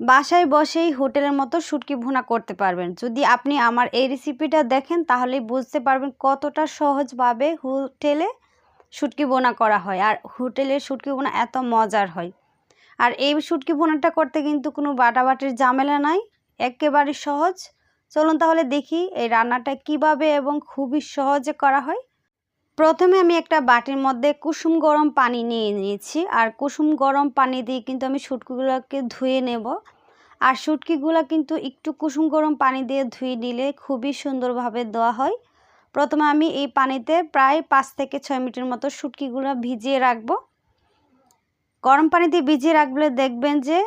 বাসায় বসেই হোটেলের মতো শুটকি ভুনা করতে পারবেন। যদি আপনি আমার এই রেসিপিটা দেখেন, তাহলেই বুঝতে পারবেন কতটা সহজভাবে হোটেলে শুটকি বোনা করা হয় আর হোটেলের শুটকি বোনা এত মজার হয়। আর এই শুটকি বোনাটা করতে কিন্তু কোনো বাটাবাটির ঝামেলা নাই একেবারে সহজ। চলুন তাহলে দেখি এই রান্নাটা কীভাবে এবং খুবই সহজে করা হয়। প্রথমে আমি একটা বাটির মধ্যে কুসুম গরম পানি নিয়ে নিয়েছি। আর কুসুম গরম পানি দিয়ে কিন্তু আমি শুটকিগুলোকে ধুয়ে নেব। আর শুটকিগুলো কিন্তু একটু কুসুম গরম পানি দিয়ে ধুয়ে নিলে খুবই সুন্দরভাবে দেওয়া হয়। প্রথমে আমি এই পানিতে প্রায় পাঁচ থেকে ছয় মিনিটের মতো শুটকিগুলো ভিজিয়ে রাখব। গরম পানিতে ভিজিয়ে রাখলে দেখবেন যে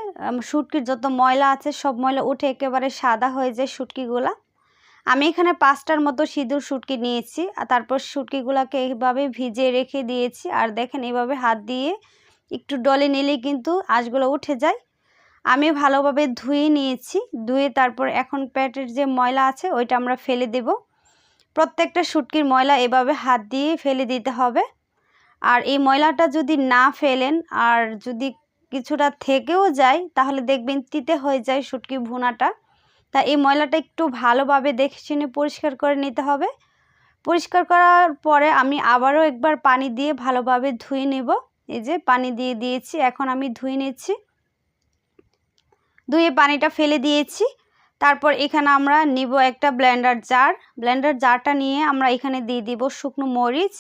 শুটকির যত ময়লা আছে, সব ময়লা উঠে একেবারে সাদা হয়ে যায় শুটকিগুলা। আমি এখানে পাঁচটার মতো সিঁদুর শুটকি নিয়েছি, আর তারপর শুটকিগুলোকে এইভাবে ভিজিয়ে রেখে দিয়েছি। আর দেখেন এইভাবে হাত দিয়ে একটু ডলে নিলেই কিন্তু আঁশগুলো উঠে যায়। আমি ভালোভাবে ধুয়ে নিয়েছি, ধুয়ে তারপর এখন প্যাটের যে ময়লা আছে ওইটা আমরা ফেলে দেব। প্রত্যেকটা শুটকির ময়লা এভাবে হাত দিয়ে ফেলে দিতে হবে। আর এই ময়লাটা যদি না ফেলেন, আর যদি কিছুটা থেকেও যায়, তাহলে দেখবেন তিতে হয়ে যায় শুটকি ভুনাটা। তা এই ময়লাটা একটু ভালোভাবে দেখে শুনে পরিষ্কার করে নিতে হবে। পরিষ্কার করার পরে আমি আবারও একবার পানি দিয়ে ভালোভাবে ধুয়ে নেব। এই যে পানি দিয়ে দিয়েছি, এখন আমি ধুয়ে নিচ্ছি। ধুয়ে পানিটা ফেলে দিয়েছি। তারপর এখানে আমরা নিব একটা ব্লেন্ডার জার। ব্লেন্ডার জারটা নিয়ে আমরা এখানে দিয়ে দিব শুকনো মরিচ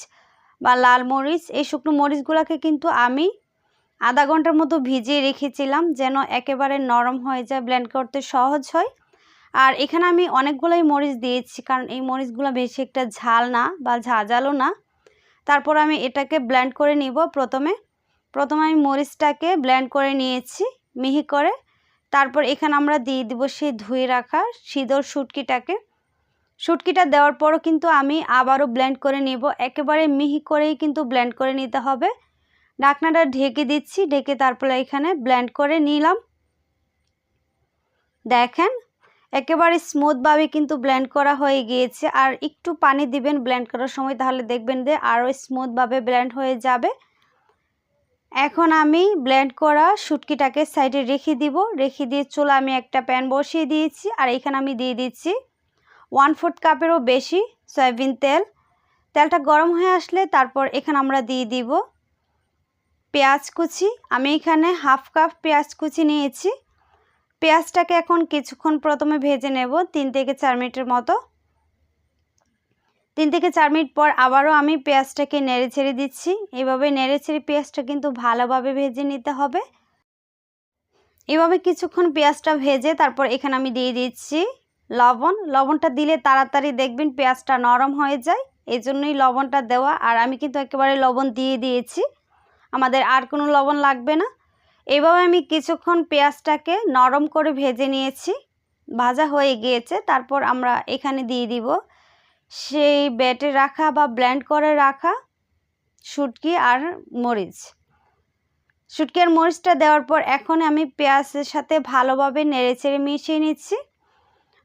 বা লাল মরিচ। এই শুকনো মরিচগুলোকে কিন্তু আমি আধা ঘণ্টার মতো ভিজিয়ে রেখেছিলাম যেন একেবারে নরম হয়ে যায়, ব্লেন্ড করতে সহজ হয়। আর এখানে আমি অনেকগুলোই মরিচ দিয়েছি, কারণ এই মরিচগুলো বেশি একটা ঝাল না বা ঝাঁঝালো না। তারপর আমি এটাকে ব্লেন্ড করে নিব প্রথমে। প্রথমে আমি মরিচটাকে ব্লেন্ড করে নিয়েছি মিহি করে। তারপর এখানে আমরা দিয়ে দিব সেই ধুয়ে রাখা সিঁদর শুটকিটাকে। শুটকিটা দেওয়ার পরও কিন্তু আমি আবারও ব্লেন্ড করে নিব। একেবারে মিহি করেই কিন্তু ব্লেন্ড করে নিতে হবে। ঢাকনাটা ঢেকে দিচ্ছি, ঢেকে তারপরে এখানে ব্লেন্ড করে নিলাম। দেখেন একেবারে স্মুথভাবে কিন্তু ব্লেন্ড করা হয়ে গিয়েছে। আর একটু পানি দিবেন ব্লেন্ড করার সময়, তাহলে দেখবেন যে আরও স্মুথভাবে ব্লেন্ড হয়ে যাবে। এখন আমি ব্লেন্ড করা শুটকিটাকে সাইডে রেখে দিব। রেখে দিয়ে চলে আমি একটা প্যান বসিয়ে দিয়েছি। আর এখানে আমি দিয়ে দিচ্ছি ওয়ান ফোর্থ কাপেরও বেশি সয়াবিন তেল। তেলটা গরম হয়ে আসলে তারপর এখানে আমরা দিয়ে দিব পেঁয়াজ কুচি। আমি এখানে হাফ কাপ পেঁয়াজ কুচি নিয়েছি। পেঁয়াজটাকে এখন কিছুক্ষণ প্রথমে ভেজে নেব। তিন থেকে চার মিনিটের মতো। তিন থেকে চার মিনিট পর আবারও আমি পেঁয়াজটাকে নেড়ে ছেড়ে দিচ্ছি। এভাবে নেড়ে ছেড়ে পেঁয়াজটা কিন্তু ভালোভাবে ভেজে নিতে হবে। এভাবে কিছুক্ষণ পেঁয়াজটা ভেজে তারপর এখানে আমি দিয়ে দিচ্ছি লবণ। লবণটা দিলে তাড়াতাড়ি দেখবেন পেঁয়াজটা নরম হয়ে যায়। এই জন্যই লবণটা দেওয়া। আর আমি কিন্তু একেবারে লবণ দিয়ে দিয়েছি। আমাদের আর কোনো লবণ লাগবে না। এভাবে আমি কিছুক্ষণ পেঁয়াজটাকে নরম করে ভেজে নিয়েছি। ভাজা হয়ে গিয়েছে। তারপর আমরা এখানে দিয়ে দিব সেই বেটে রাখা বা ব্ল্যান্ড করে রাখা শুটকি আর মরিচ। শুটকি আর মরিচটা দেওয়ার পর এখন আমি পেঁয়াজের সাথে ভালোভাবে নেড়ে নেড়েচেড়ে মিশিয়ে নিচ্ছি।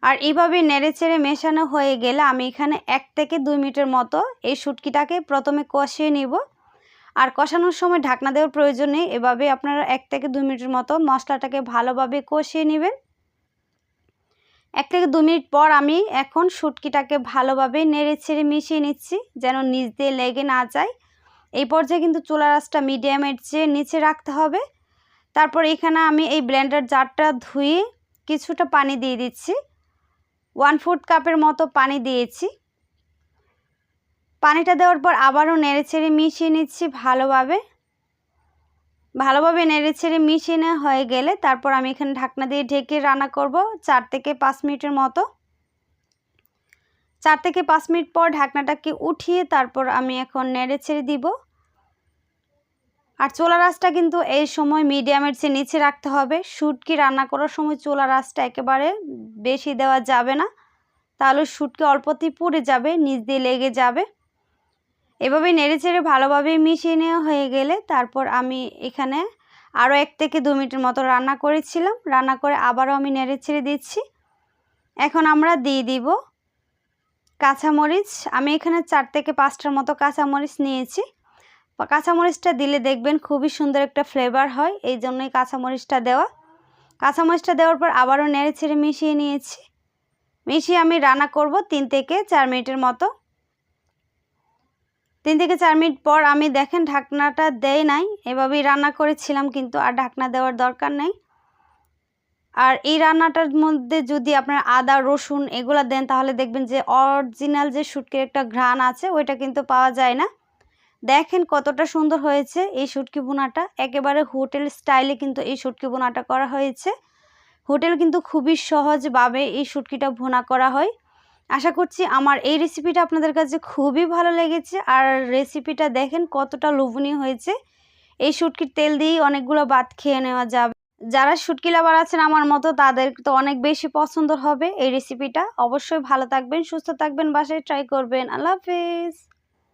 আর এইভাবে নেড়েচেড়ে মেশানো হয়ে গেলে আমি এখানে এক থেকে দুই মিনিটের মতো এই শুটকিটাকে প্রথমে কষিয়ে নিব। আর কষানোর সময় ঢাকনা দেওয়ার প্রয়োজন নেই। এভাবে আপনারা এক থেকে দুই মিনিটের মতো মশলাটাকে ভালোভাবে কষিয়ে নেবেন। এক থেকে দু মিনিট পর আমি এখন শুটকিটাকে ভালোভাবে নেড়ে ছেড়ে মিশিয়ে নিচ্ছি, যেন নিচ দিয়ে লেগে না যায়। এই পর্যায়ে কিন্তু চুলা রাসটা মিডিয়ামের চেয়ে নিচে রাখতে হবে। তারপর এখানে আমি এই ব্লেন্ডার জারটা ধুয়ে কিছুটা পানি দিয়ে দিচ্ছি। ওয়ান ফুট কাপের মতো পানি দিয়েছি। পানিটা দেওয়ার পর আবারও নেড়ে ছেড়ে মিশিয়ে নিচ্ছি ভালোভাবে। ভালোভাবে নেড়ে ছেড়ে মিশিয়ে নেওয়া হয়ে গেলে তারপর আমি এখানে ঢাকনা দিয়ে ঢেকে রান্না করব চার থেকে পাঁচ মিনিটের মতো। চার থেকে পাঁচ মিনিট পর ঢাকনাটাকে উঠিয়ে তারপর আমি এখন নেড়ে ছেড়ে দিব। আর চোলা রাসটা কিন্তু এই সময় মিডিয়ামের চেয়ে নিচে রাখতে হবে। শুটকি রান্না করার সময় চোলা রাসটা একেবারে বেশি দেওয়া যাবে না। তাহলে শুটকি অল্পতেই পুড়ে যাবে, নিচ দিয়ে লেগে যাবে। এভাবে নেড়ে চেড়ে ভালোভাবে মিশিয়ে নেওয়া হয়ে গেলে তারপর আমি এখানে আরও এক থেকে দু মিনিটের মতো রান্না করেছিলাম। রান্না করে আবারও আমি নেড়ে ছেড়ে দিচ্ছি। এখন আমরা দিয়ে দিব কাঁচামরিচ। আমি এখানে চার থেকে পাঁচটার মতো কাঁচামরিচ নিয়েছি। কাঁচামরিচটা দিলে দেখবেন খুবই সুন্দর একটা ফ্লেভার হয়, এই জন্যই কাঁচামরিচটা দেওয়া। কাঁচামরিচটা দেওয়ার পর আবারও নেড়ে ছেড়ে মিশিয়ে নিয়েছি। মিশিয়ে আমি রান্না করব তিন থেকে চার মিনিটের মতো। তিন থেকে চার মিনিট পর আমি দেখেন ঢাকনাটা দেয় নাই। এভাবেই রান্না করেছিলাম কিন্তু আর ঢাকনা দেওয়ার দরকার নেই। আর এই রান্নাটার মধ্যে যদি আপনার আদা, রসুন এগুলো দেন তাহলে দেখবেন যে অরিজিনাল যে শুটকির একটা ঘ্রাণ আছে, ওইটা কিন্তু পাওয়া যায় না। দেখেন কতটা সুন্দর হয়েছে এই শুটকি বোনাটা একেবারে হোটেল স্টাইলে কিন্তু এই শুটকি বোনাটা করা হয়েছে। হোটেল কিন্তু খুবই সহজভাবে এই শুটকিটা ভুনা করা হয়। আশা করছি আমার এই রেসিপিটা আপনাদের কাছে খুবই ভালো লেগেছে। আর রেসিপিটা দেখেন কতটা লোভনীয় হয়েছে। এই শুটকির তেল দিয়েই অনেকগুলো বাদ খেয়ে নেওয়া যাবে। যারা শুটকি লাভার আছেন আমার মতো, তাদের তো অনেক বেশি পছন্দ হবে এই রেসিপিটা অবশ্যই ভালো থাকবেন, সুস্থ থাকবেন, বাসায় ট্রাই করবেন। আল্লাহ হাফেজ।